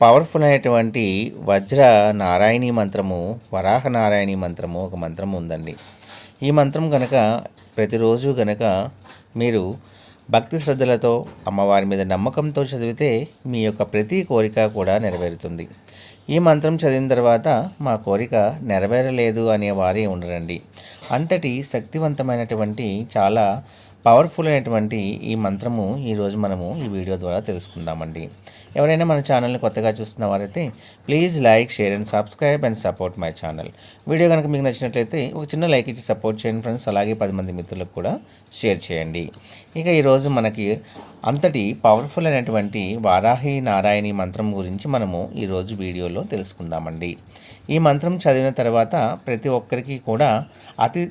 Powerful అయినటువంటి వజ్ర నారాయణీ మంత్రము వరాహ నారాయణీ మంత్రము ఒక మంత్రం ఉందండి. ఈ మంత్రం కనుక ప్రతిరోజు కనుక మీరు భక్తి శ్రద్ధలతో అమ్మవారి మీద నమ్మకంతో చదివితే మీ యొక్క ప్రతి కోరిక కూడా నెరవేరుతుంది. ఈ మంత్రం చదివిన తర్వాత మా కోరిక నెరవేరలేదు అనే వారే ఉండరండి. అంతటి శక్తివంతమైనటువంటి చాలా పవర్ఫుల్ అయినటువంటి ఈ మంత్రము ఈరోజు మనము ఈ వీడియో ద్వారా తెలుసుకుందామండి. ఎవరైనా మన ఛానల్ని కొత్తగా చూస్తున్న వారైతే please like share and subscribe and support my channel. Video కనుక మీకు నచ్చినట్లయితే ఒక చిన్న లైక్ ఇచ్చి సపోర్ట్ చేయండి ఫ్రెండ్స్. అలాగే పది మంది మిత్రులకు కూడా షేర్ చేయండి. ఇక ఈరోజు మనకి అంతటి పవర్ఫుల్ అయినటువంటి వారాహి నారాయణి మంత్రం గురించి మనము ఈరోజు వీడియోలో తెలుసుకుందామండి. ఈ మంత్రం చదివిన తర్వాత ప్రతి ఒక్కరికి కూడా అతి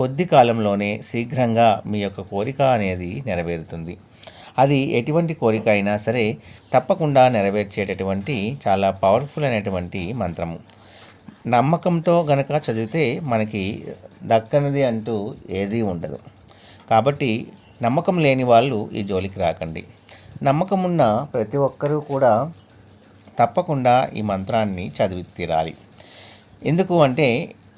కొద్ది కాలంలోనే శీఘ్రంగా మీ యొక్క కోరిక అనేది నెరవేరుతుంది. అది ఎటువంటి కోరిక అయినా సరే తప్పకుండా నెరవేర్చేటటువంటి చాలా పవర్ఫుల్ అయినటువంటి మంత్రము. నమ్మకంతో గనక చదివితే మనకి దక్కనిది అంటూ ఏదీ ఉండదు. కాబట్టి నమ్మకం లేని వాళ్ళు ఈ జోలికి రాకండి. నమ్మకం ఉన్న ప్రతి ఒక్కరూ కూడా తప్పకుండా ఈ మంత్రాన్ని చదివి తీరాలి. ఎందుకు అంటే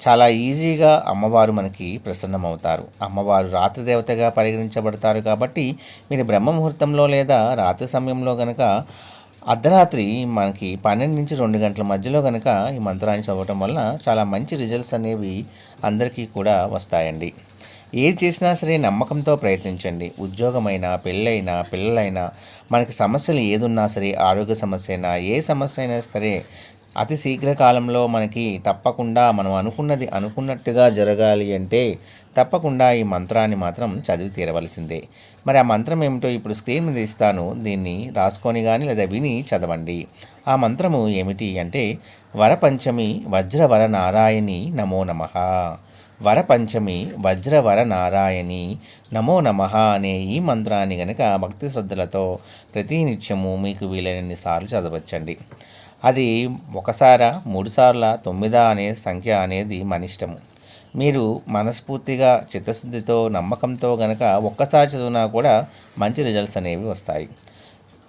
చాలా ఈజీగా అమ్మవారు మనకి ప్రసన్నమవుతారు. అమ్మవారు రాత్రి దేవతగా పరిగణించబడతారు కాబట్టి మీరు బ్రహ్మ ముహూర్తంలో లేదా రాత్రి సమయంలో కనుక అర్ధరాత్రి మనకి పన్నెండు నుంచి రెండు గంటల మధ్యలో కనుక ఈ మంత్రాన్ని చదవటం వల్ల చాలా మంచి రిజల్ట్స్ అనేవి అందరికీ కూడా వస్తాయండి. ఏది చేసినా సరే నమ్మకంతో ప్రయత్నించండి. ఉద్యోగమైనా పెళ్ళైనా పిల్లలైనా మనకి సమస్యలు ఏదున్నా సరే ఆరోగ్య సమస్య అయినా ఏ సమస్య అయినా సరే అతి శీఘ్ర కాలంలో మనకి తప్పకుండా మనం అనుకున్నది అనుకున్నట్టుగా జరగాలి అంటే తప్పకుండా ఈ మంత్రాన్ని మాత్రం చదివి తీరవలసిందే. మరి ఆ మంత్రం ఏమిటో ఇప్పుడు స్క్రీన్ మీద ఇస్తాను. దీన్ని రాసుకొని కానీ లేదా విని చదవండి. ఆ మంత్రము ఏమిటి అంటే వరపంచమి వజ్రవర నారాయణి నమో నమ. వరపంచమి వజ్రవర నారాయణి నమో నమ అనే ఈ మంత్రాన్ని గనక భక్తి శ్రద్ధలతో ప్రతినిత్యము మీకు వీలైనన్ని సార్లు చదవచ్చండి. అది ఒకసారా మూడుసార్ల తొమ్మిదా అనే సంఖ్య అనేది మన ఇష్టము మీరు మనస్ఫూర్తిగా చిత్తశుద్ధితో నమ్మకంతో గనక ఒక్కసారి చదివినా కూడా మంచి రిజల్ట్స్ అనేవి వస్తాయి.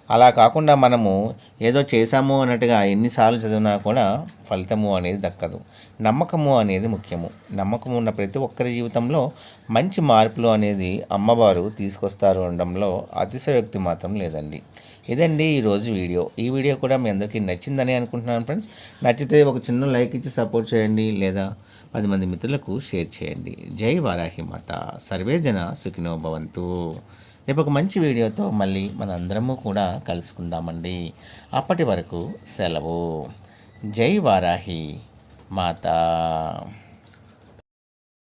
అలా కాకుండా మనము ఏదో చేశాము అన్నట్టుగా ఎన్నిసార్లు చదివినా కూడా ఫలితము అనేది దక్కదు. నమ్మకము అనేది ముఖ్యము. నమ్మకం ఉన్న ప్రతి ఒక్కరి జీవితంలో మంచి మార్పులు అనేది అమ్మవారు తీసుకొస్తారు అనడంలో అతిశయోక్తి మాత్రం లేదండి. ఇదండి ఈరోజు వీడియో. ఈ వీడియో కూడా మీ అందరికీ నచ్చిందని అనుకుంటున్నాను ఫ్రెండ్స్. నచ్చితే ఒక చిన్న లైక్ ఇచ్చి సపోర్ట్ చేయండి లేదా పది మంది మిత్రులకు షేర్ చేయండి. జై వారాహి మాత. సర్వే జన సుఖినో భవంతు. రేపు ఒక మంచి వీడియోతో మళ్ళీ మనందరము కూడా కలుసుకుందామండి. అప్పటి వరకు సెలవు. జై వారాహి. మాత.